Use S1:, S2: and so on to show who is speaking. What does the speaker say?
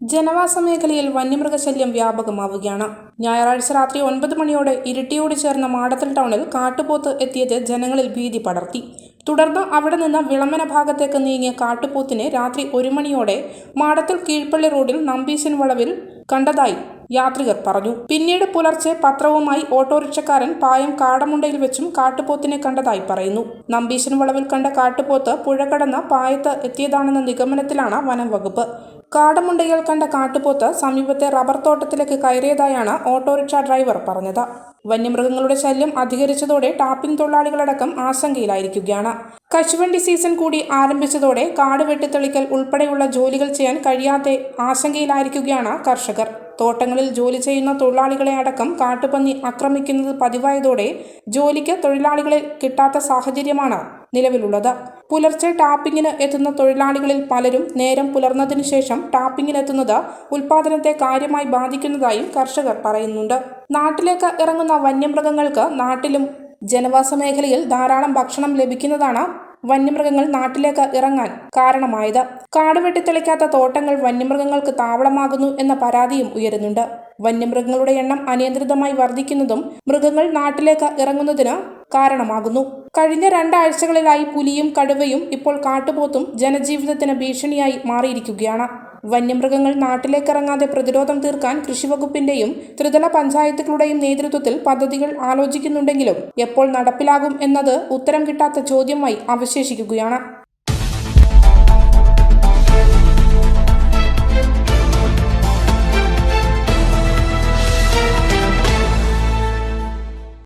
S1: ജനവാസ മേഖലയിൽ വന്യമൃഗശല്യം വ്യാപകമാവുകയാണ്. ഞായറാഴ്ച രാത്രി ഒൻപത് മണിയോടെ ഇരിട്ടിയോട് ചേർന്ന മാടത്തൽ ടൗണിൽ കാട്ടുപോത്ത് എത്തിയത് ജനങ്ങളിൽ ഭീതി പടർത്തി. തുടർന്ന് അവിടെ നിന്ന് വിളമന ഭാഗത്തേക്ക് നീങ്ങിയ കാട്ടുപോത്തിനെ രാത്രി ഒരു മണിയോടെ മാടത്തൽ കീഴ്പള്ളി റോഡിൽ നമ്പീശൻ വളവിൽ കണ്ടതായി യാത്രികർ പറഞ്ഞു. പിന്നീട് പുലർച്ചെ പത്രവുമായി ഓട്ടോറിക്ഷക്കാരൻ പായം കാടമുണ്ടയിൽ വെച്ചും കാട്ടുപോത്തിനെ കണ്ടതായി പറയുന്നു. നമ്പീശൻ വളവിൽ കണ്ട കാട്ടുപോത്ത് പുഴ കടന്ന് പായത്ത് എത്തിയതാണെന്ന നിഗമനത്തിലാണ് വനം വകുപ്പ് കാടമുണ്ടയിൽ കണ്ട കാട്ടുപോത്ത് സമീപത്തെ റബ്ബർ തോട്ടത്തിലേക്ക് കയറിയതായാണ് ഓട്ടോറിക്ഷ ഡ്രൈവർ പറഞ്ഞത്. വന്യമൃഗങ്ങളുടെ ശല്യം അധികരിച്ചതോടെ ടാപ്പിംഗ് തൊഴിലാളികളടക്കം ആശങ്കയിലായിരിക്കുകയാണ്. കശുവണ്ടി സീസൺ കൂടി ആരംഭിച്ചതോടെ കാട് വെട്ടിത്തെളിക്കൽ ഉൾപ്പെടെയുള്ള ജോലികൾ ചെയ്യാൻ കഴിയാതെ ആശങ്കയിലായിരിക്കുകയാണ് കർഷകർ. തോട്ടങ്ങളിൽ ജോലി ചെയ്യുന്ന തൊഴിലാളികളെ അടക്കം കാട്ടുപന്നി ആക്രമിക്കുന്നത് പതിവായതോടെ ജോലിക്ക് തൊഴിലാളികളെ കിട്ടാത്ത സാഹചര്യമാണ് നിലവിലുള്ളത്. പുലർച്ചെ ടാപ്പിങ്ങിന് എത്തുന്ന തൊഴിലാളികളിൽ പലരും നേരം പുലർന്നതിനു ശേഷം ടാപ്പിങ്ങിനെത്തുന്നത് ഉൽപാദനത്തെ കാര്യമായി ബാധിക്കുന്നതായും കർഷകർ പറയുന്നുണ്ട്. നാട്ടിലേക്ക് ഇറങ്ങുന്ന വന്യമൃഗങ്ങൾക്ക് നാട്ടിലും ജനവാസ മേഖലയിൽ ധാരാളം ഭക്ഷണം ലഭിക്കുന്നതാണ് വന്യമൃഗങ്ങൾ നാട്ടിലേക്ക് ഇറങ്ങാൻ കാരണമായത്. കാട് വെട്ടിത്തെളിക്കാത്ത തോട്ടങ്ങൾ വന്യമൃഗങ്ങൾക്ക് താവളമാകുന്നു എന്ന പരാതിയും ഉയരുന്നുണ്ട്. വന്യമൃഗങ്ങളുടെ എണ്ണം അനിയന്ത്രിതമായി വർദ്ധിക്കുന്നതും മൃഗങ്ങൾ നാട്ടിലേക്ക് ഇറങ്ങുന്നതിന് കാരണമാകുന്നു. കഴിഞ്ഞ രണ്ടാഴ്ചകളിലായി പുലിയും കടുവയും ഇപ്പോൾ കാട്ടുപോത്തും ജനജീവിതത്തിന് ഭീഷണിയായി മാറിയിരിക്കുകയാണ്. വന്യമൃഗങ്ങൾ നാട്ടിലേക്കിറങ്ങാതെ പ്രതിരോധം തീർക്കാൻ കൃഷിവകുപ്പിന്റെയും ത്രിതല പഞ്ചായത്തുകളുടെയും നേതൃത്വത്തിൽ പദ്ധതികൾ ആലോചിക്കുന്നുണ്ടെങ്കിലും എപ്പോൾ നടപ്പിലാകും എന്നത് ഉത്തരം കിട്ടാത്ത ചോദ്യമായി അവശേഷിക്കുകയാണ്.